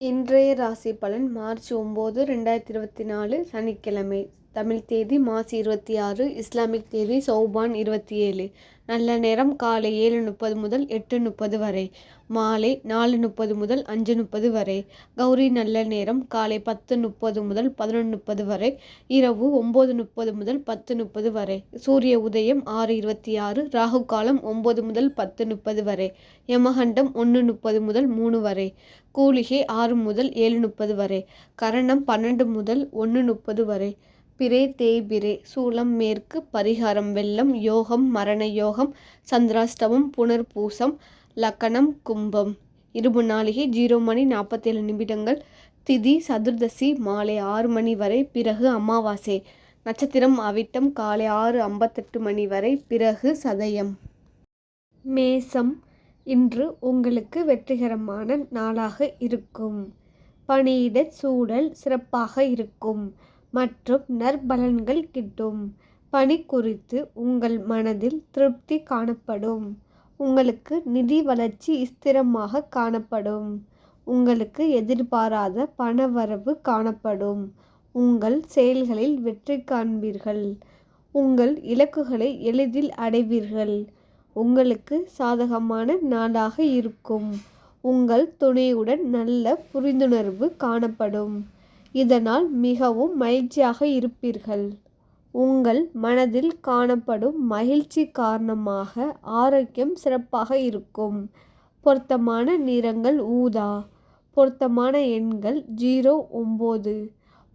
இன்றைய ராசி பலன் மார்ச் ஒம்பது ரெண்டாயிரத்தி இருபத்தி நாலு சனிக்கிழமை. தமிழ் தேதி மாசி இருபத்தி ஆறு இஸ்லாமிக் தேதி சௌபான் இருபத்தி ஏழு. நல்ல நேரம் காலை ஏழு முப்பது முதல் எட்டு முப்பது வரை. மாலை நாலு முப்பது முதல் அஞ்சு முப்பது வரை. கௌரி நல்ல நேரம் காலை பத்து முப்பது முதல் பதினொன்று முப்பது வரை. இரவு ஒம்பது முப்பது முதல் பத்து முப்பது வரை. சூரிய உதயம் ஆறு இருபத்தி ஆறு ராகு காலம் ஒம்பது முதல் பத்து முப்பது வரை. யமகண்டம் ஒன்று முப்பது முதல் மூணு வரை. கூலிகை ஆறு முதல் ஏழு முப்பது வரை. கரணம் பன்னெண்டு முதல் ஒன்று முப்பது வரை. பிறை தேய்பிறை சூலம் மேற்கு பரிகாரம் வெள்ளம் யோகம் மரண யோகம் சந்திராஷ்டமம் புனர்பூசம் லக்கணம் கும்பம். இருபு நாளிகை ஜீரோ மணி நாற்பத்தேழு நிமிடங்கள். திதி சதுர்தசி மாலை ஆறு மணி வரை பிறகு அமாவாசை. நட்சத்திரம் அவிட்டம் காலை ஆறு ஐம்பத்தெட்டு மணி வரை பிறகு சதயம். மேசம் இன்று உங்களுக்கு வெற்றிகரமான நாளாக இருக்கும். பணியிட சூழல் சிறப்பாக இருக்கும். மற்றும் நற்பலன்கள் கிட்டும். பணி குறித்து உங்கள் மனதில் திருப்தி காணப்படும். உங்களுக்கு நிதி வளர்ச்சி ஸ்திரமாக காணப்படும். உங்களுக்கு எதிர்பாராத பணவரவு காணப்படும். உங்கள் செயல்களில் வெற்றி காண்பீர்கள். உங்கள் இலக்குகளை எளிதில் அடைவீர்கள். உங்களுக்கு சாதகமான நாளாக இருக்கும். உங்கள் துணையுடன் நல்ல புரிந்துணர்வு காணப்படும். இதனால் மிகவும் மகிழ்ச்சியாக இருப்பீர்கள். உங்கள் மனதில் காணப்படும் மகிழ்ச்சி காரணமாக ஆரோக்கியம் சிறப்பாக இருக்கும். பொருத்தமான நிறங்கள் ஊதா. பொருத்தமான எண்கள் ஜீரோ ஒம்பது.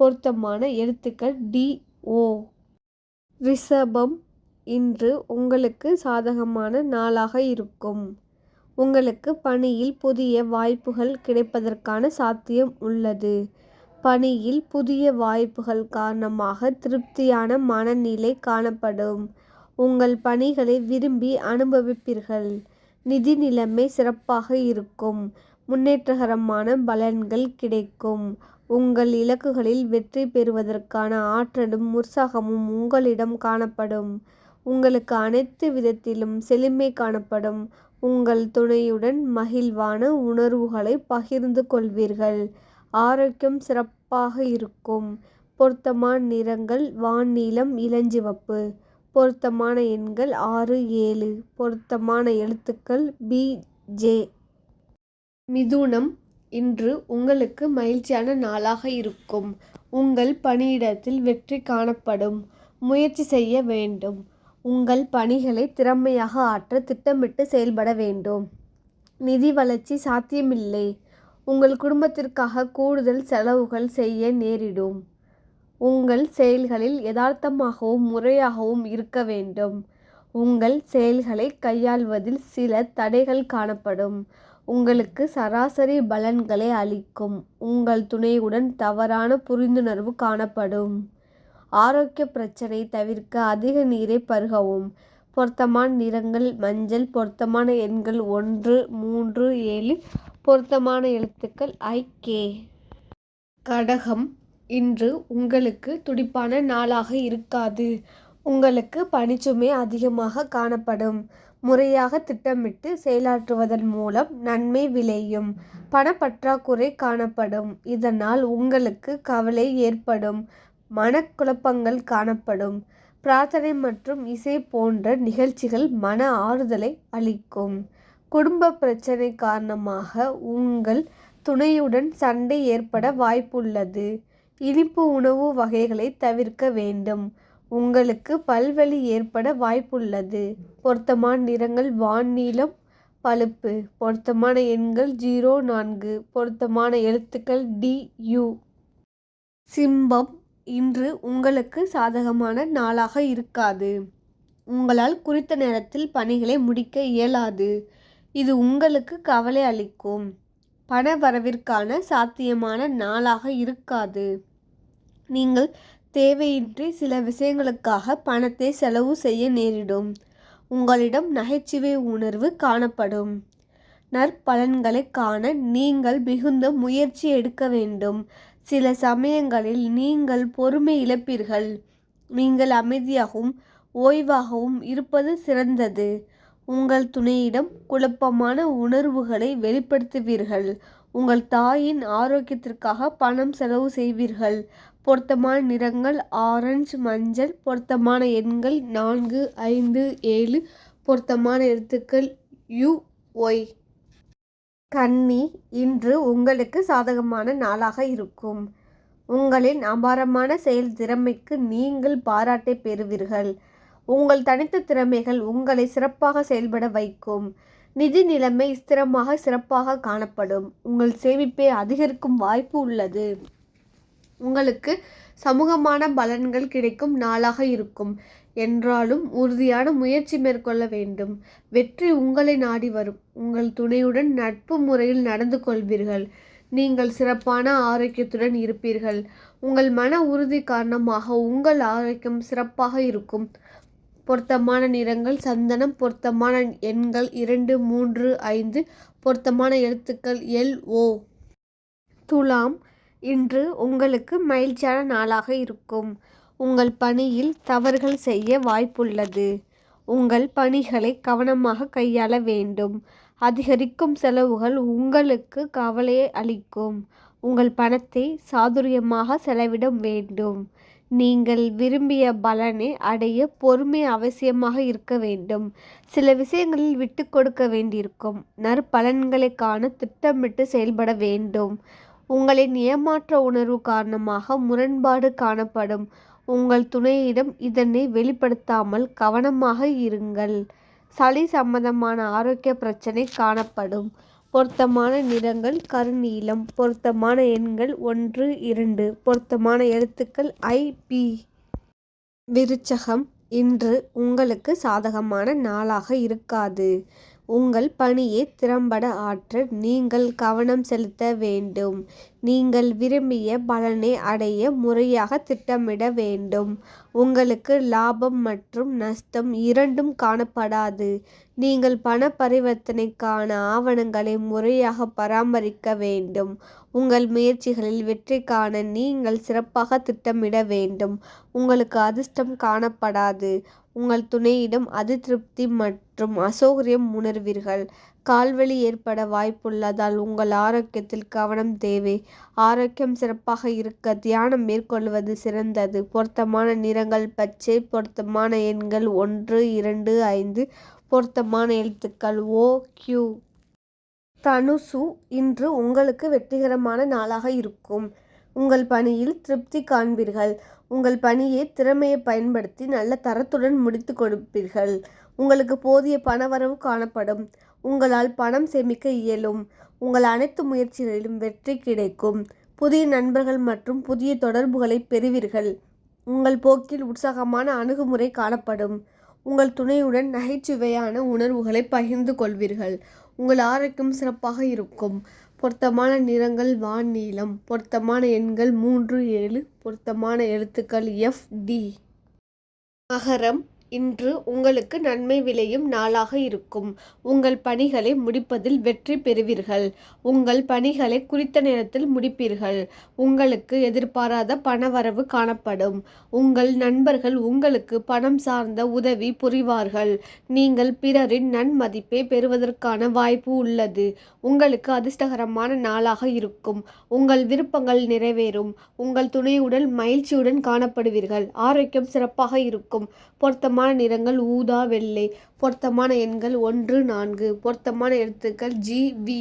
பொருத்தமான எழுத்துக்கள் டி ஓ. ரிஷபம் இன்று உங்களுக்கு சாதகமான நாளாக இருக்கும். உங்களுக்கு பணியில் புதிய வாய்ப்புகள் கிடைப்பதற்கான சாத்தியம் உள்ளது. பணியில் புதிய வாய்ப்புகள் காரணமாக திருப்தியான மனநிலை காணப்படும். உங்கள் பணிகளை விரும்பி அனுபவிப்பீர்கள். நிதி நிலைமை சிறப்பாக இருக்கும். முன்னேற்றகரமான பலன்கள் கிடைக்கும். உங்கள் இலக்குகளில் வெற்றி பெறுவதற்கான ஆற்றலும் உற்சாகமும் உங்களிடம் காணப்படும். உங்களுக்கு அனைத்து விதத்திலும் செழுமை காணப்படும். உங்கள் துணையுடன் மகிழ்வான உணர்வுகளை பகிர்ந்து கொள்வீர்கள். ஆரோக்கியம் சிறப்பாக இருக்கும். பொருத்தமான நிறங்கள் வான்நீலம் இளஞ்சிவப்பு பொருத்தமான எண்கள் ஆறு ஏழு. பொருத்தமான எழுத்துக்கள் பி ஜே. மிதுனம் இன்று உங்களுக்கு மகிழ்ச்சியான நாளாக இருக்கும். உங்கள் பணியிடத்தில் வெற்றி காணப்படும். முயற்சி செய்ய வேண்டும். உங்கள் பணிகளை திறமையாக ஆற்ற திட்டமிட்டு செயல்பட வேண்டும். நிதி வளர்ச்சி சாத்தியமில்லை. உங்கள் குடும்பத்திற்காக கூடுதல் செலவுகள் செய்ய நேரிடும். உங்கள் செயல்களில் யதார்த்தமாகவும் முறையாகவும் இருக்க வேண்டும். உங்கள் செயல்களை கையாள்வதில் சில தடைகள் காணப்படும். உங்களுக்கு சராசரி பலன்களை அளிக்கும். உங்கள் துணையுடன் தவறான புரிந்துணர்வு காணப்படும். ஆரோக்கிய பிரச்சனை தவிர்க்க அதிக நீரை பருகவும். பொருத்தமான நிறங்கள் மஞ்சள் பொருத்தமான எண்கள் ஒன்று மூன்று ஏழு பொருத்தமான எழுத்துக்கள் ஐ கே. கடகம் இன்று உங்களுக்கு துடிப்பான நாளாக இருக்காது. உங்களுக்கு பணிச்சுமை அதிகமாக காணப்படும். முறையாக திட்டமிட்டு செயலாற்றுவதன் மூலம் நன்மை விளையும். பணப்பற்றாக்குறை காணப்படும். இதனால் உங்களுக்கு கவலை ஏற்படும். மனக்குழப்பங்கள் காணப்படும். பிரார்த்தனை மற்றும் இசை போன்ற நிகழ்ச்சிகள் மன ஆறுதலை அளிக்கும். குடும்ப பிரச்சனை காரணமாக உங்கள் துணையுடன் சண்டை ஏற்பட வாய்ப்புள்ளது. இனிப்பு உணவு வகைகளை தவிர்க்க வேண்டும். உங்களுக்கு பல்வலி ஏற்பட வாய்ப்புள்ளது. பொருத்தமான நிறங்கள் வான்நீளம் பழுப்பு. பொருத்தமான எண்கள் ஜீரோ நான்கு. பொருத்தமான எழுத்துக்கள் டி யு. சிம்பம் இன்று உங்களுக்கு சாதகமான நாளாக இருக்காது. உங்களால் குறித்த நேரத்தில் பணிகளை முடிக்க இயலாது. இது உங்களுக்கு கவலை அளிக்கும். பண வரவிற்கான சாத்தியமான நாளாக இருக்காது. நீங்கள் தேவையின்றி சில விஷயங்களுக்காக பணத்தை செலவு செய்ய நேரிடும். உங்களிடம் நகைச்சுவை உணர்வு காணப்படும். நற்பலன்களை காண நீங்கள் மிகுந்த முயற்சி எடுக்க வேண்டும். சில சமயங்களில் நீங்கள் பொறுமை இழப்பீர்கள். நீங்கள் அமைதியாகவும் ஓய்வாகவும் இருப்பது சிறந்தது. உங்கள் துணையிடம் குழப்பமான உணர்வுகளை வெளிப்படுத்துவீர்கள். உங்கள் தாயின் ஆரோக்கியத்திற்காக பணம் செலவு செய்வீர்கள். பொருத்தமான நிறங்கள் ஆரஞ்சு மஞ்சள். பொருத்தமான எண்கள் நான்கு ஐந்து ஏழு. பொருத்தமான எழுத்துக்கள் யு ஒய். கன்னி இன்று உங்களுக்கு சாதகமான நாளாக இருக்கும். உங்களின் அபாரமான செயல் திறமைக்கு நீங்கள் பாராட்டை பெறுவீர்கள். உங்கள் தனித்த திறமைகள் உங்களை சிறப்பாக செயல்பட வைக்கும். நிதி நிலைமை ஸ்திரமாக சிறப்பாக காணப்படும். உங்கள் சேமிப்பை அதிகரிக்கும் வாய்ப்பு உள்ளது. உங்களுக்கு சமூகமான பலன்கள் கிடைக்கும் நாளாக இருக்கும். என்றாலும் உறுதியான முயற்சி மேற்கொள்ள வேண்டும். வெற்றி உங்களை நாடி வரும். உங்கள் துணையுடன் நட்பு முறையில் நடந்து கொள்வீர்கள். நீங்கள் சிறப்பான ஆரோக்கியத்துடன் இருப்பீர்கள். உங்கள் மன உறுதி காரணமாக உங்கள் ஆரோக்கியம் சிறப்பாக இருக்கும். பொருத்தமான நிறங்கள் சந்தனம் பொருத்தமான எண்கள் இரண்டு மூன்று ஐந்து பொருத்தமான எழுத்துக்கள் எல் ஓ. துலாம் இன்று உங்களுக்கு மகிழ்ச்சியான நாளாக இருக்கும். உங்கள் பணியில் தவறுகள் செய்ய வாய்ப்புள்ளது. உங்கள் பணிகளை கவனமாக கையாள வேண்டும். அதிகரிக்கும் செலவுகள் உங்களுக்கு கவலையை அளிக்கும். உங்கள் பணத்தை சாதுரியமாக செலவிட வேண்டும். நீங்கள் விரும்பிய பலனை அடைய பொறுமை அவசியமாக இருக்க வேண்டும். சில விஷயங்களில் விட்டு கொடுக்க வேண்டியிருக்கும். நற்பலன்களை காண திட்டமிட்டு செயல்பட வேண்டும். உங்களின் ஏமாற்ற உணர்வு காரணமாக முரண்பாடு காணப்படும். உங்கள் துணையிடம் இதனை வெளிப்படுத்தாமல் கவனமாக இருங்கள். சளி சம்பந்தமான ஆரோக்கிய பிரச்சனை காணப்படும். பொருத்தமான நிறங்கள் கருநீலம் பொருத்தமான எண்கள் ஒன்று இரண்டு பொருத்தமான எழுத்துக்கள் ஐ பி. விருச்சகம். இன்று உங்களுக்கு சாதகமான நாளாக இருக்காது. உங்கள் பணியை திறம்பட ஆற்ற நீங்கள் கவனம் செலுத்த வேண்டும். நீங்கள் விரும்பிய பலனை அடைய முறையாக திட்டமிட வேண்டும். உங்களுக்கு லாபம் மற்றும் நஷ்டம் இரண்டும் காணப்படாது. நீங்கள் பண பரிவர்த்தனைக்கான ஆவணங்களை முறையாக பராமரிக்க வேண்டும். உங்கள் முயற்சிகளில் வெற்றி காண நீங்கள் சிறப்பாக திட்டமிட வேண்டும். உங்களுக்கு அதிர்ஷ்டம் காணப்படாது. உங்கள் துணையிடம் அதிருப்தி மற்றும் அசௌகரியம் உணர்வீர்கள். கால்வலி ஏற்பட வாய்ப்புள்ளதால் உங்கள் ஆரோக்கியத்தில் கவனம் தேவை. ஆரோக்கியம் சிறப்பாக இருக்க தியானம் மேற்கொள்வது சிறந்தது. பொருத்தமான நிறங்கள் பச்சை பொருத்தமான எண்கள் ஒன்று இரண்டு ஐந்து பொருத்தமான எழுத்துக்கள் ஓ கியூ. தனுசு இன்று உங்களுக்கு வெற்றிகரமான நாளாக இருக்கும். உங்கள் பணியில் திருப்தி காண்பீர்கள். உங்கள் பணியை திறமையை பயன்படுத்தி நல்ல தரத்துடன் முடித்து கொடுப்பீர்கள். உங்களுக்கு போதிய பணவரவு காணப்படும். உங்களால் பணம் சேமிக்க இயலும். உங்கள் அனைத்து முயற்சிகளிலும் வெற்றி கிடைக்கும். புதிய நண்பர்கள் மற்றும் புதிய தொடர்புகளை பெறுவீர்கள். உங்கள் போக்கில் உற்சாகமான அணுகுமுறை காணப்படும். உங்கள் துணையுடன் நகைச்சுவையான உணர்வுகளை பகிர்ந்து கொள்வீர்கள். உங்கள் ஆரோக்கியம் சிறப்பாக இருக்கும். பொருத்தமான நிறங்கள் வான் நீலம் பொருத்தமான எண்கள் மூன்று ஏழு. பொருத்தமான எழுத்துக்கள் எஃப் டி மகரம் இன்று உங்களுக்கு நன்மை விளையும் நாளாக இருக்கும். உங்கள் பணிகளை முடிப்பதில் வெற்றி பெறுவீர்கள். உங்கள் பணிகளை குறித்த நேரத்தில் முடிப்பீர்கள். உங்களுக்கு எதிர்பாராத பணவரவு காணப்படும். உங்கள் நண்பர்கள் உங்களுக்கு பணம் சார்ந்த உதவி புரிவார்கள். நீங்கள் பிறரின் நன்மதிப்பை பெறுவதற்கான வாய்ப்பு உள்ளது. உங்களுக்கு அதிர்ஷ்டகரமான நாளாக இருக்கும். உங்கள் விருப்பங்கள் நிறைவேறும். உங்கள் துணையுடன் மகிழ்ச்சியுடன் காணப்படுவீர்கள். ஆரோக்கியம் சிறப்பாக இருக்கும். பொருத்தம் பொருத்தமான நிறங்கள் ஊதா வெள்ளை. பொருத்தமான எண்கள் ஒன்று நான்கு. பொருத்தமான எழுத்துக்கள் ஜி வி.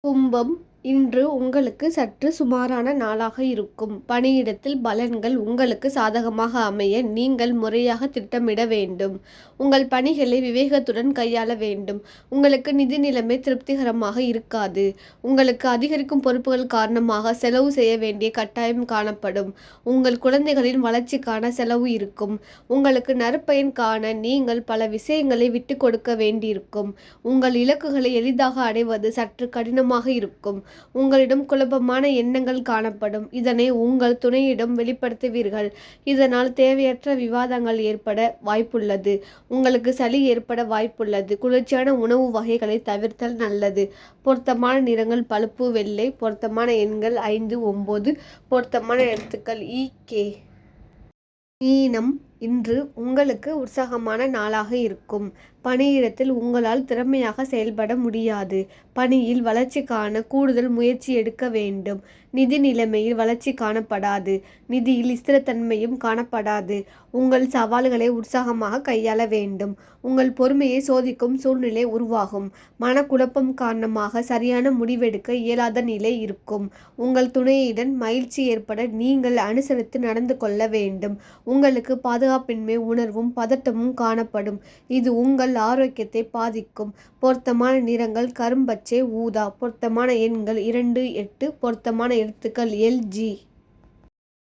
கும்பம் இன்று உங்களுக்கு சற்று சுமாரான நாளாக இருக்கும். பணியிடத்தில் பலன்கள் உங்களுக்கு சாதகமாக அமைய நீங்கள் முறையாக திட்டமிட வேண்டும். உங்கள் பணிகளை விவேகத்துடன் கையாள வேண்டும். உங்களுக்கு நிதி நிலைமை திருப்திகரமாக இருக்காது. உங்களுக்கு அதிகரிக்கும் பொறுப்புகள் காரணமாக செலவு செய்ய வேண்டிய கட்டாயம் காணப்படும். உங்கள் குழந்தைகளின் வளர்ச்சிக்கான செலவு இருக்கும். உங்களுக்கு நற்பயன் காண நீங்கள் பல விஷயங்களை விட்டு கொடுக்க வேண்டியிருக்கும். உங்கள் இலக்குகளை எளிதாக அடைவது சற்று கடினமாக இருக்கும். உங்களிடம் குழப்பமான எண்ணங்கள் காணப்படும். இதனை உங்கள் துணையிடம் வெளிப்படுத்துவீர்கள். இதனால் தேவையற்ற விவாதங்கள் ஏற்பட வாய்ப்புள்ளது. உங்களுக்கு சளி ஏற்பட வாய்ப்புள்ளது. குளிர்ச்சியான உணவு வகைகளை தவிர்த்தல் நல்லது. பொருத்தமான நிறங்கள் பழுப்பு வெள்ளை. பொருத்தமான எண்கள் ஐந்து ஒம்பது பொருத்தமான எழுத்துக்கள் இ கே. மீனம் இன்று உங்களுக்கு உற்சாகமான நாளாக இருக்கும். பணியிடத்தில் உங்களால் திறமையாக செயல்பட முடியாது. பணியில் வளர்ச்சிக்கான கூடுதல் முயற்சி எடுக்க வேண்டும். நிதி நிலைமையில் வளர்ச்சி காணப்படாது. நிதியில் ஸ்திரத்தன்மையும் காணப்படாது. உங்கள் சவால்களை உற்சாகமாக கையாள வேண்டும். உங்கள் பொறுமையை சோதிக்கும் சூழ்நிலை உருவாகும். மனக்குழப்பம் காரணமாக சரியான முடிவெடுக்க இயலாத நிலை இருக்கும். உங்கள் துணையுடன் மகிழ்ச்சி ஏற்பட நீங்கள் அனுசரித்து நடந்து கொள்ள வேண்டும். உங்களுக்கு பாதுகாப்பின்மை உணர்வும் பதட்டமும் காணப்படும். இது உங்கள் ஆரோக்கியத்தை பாதிக்கும். பொருத்தமான நிறங்கள் கரும்பச்சை ஊதா. பொருத்தமான எண்கள் இரண்டு எட்டு. பொருத்தமான எழுத்துக்கள் எல்ஜி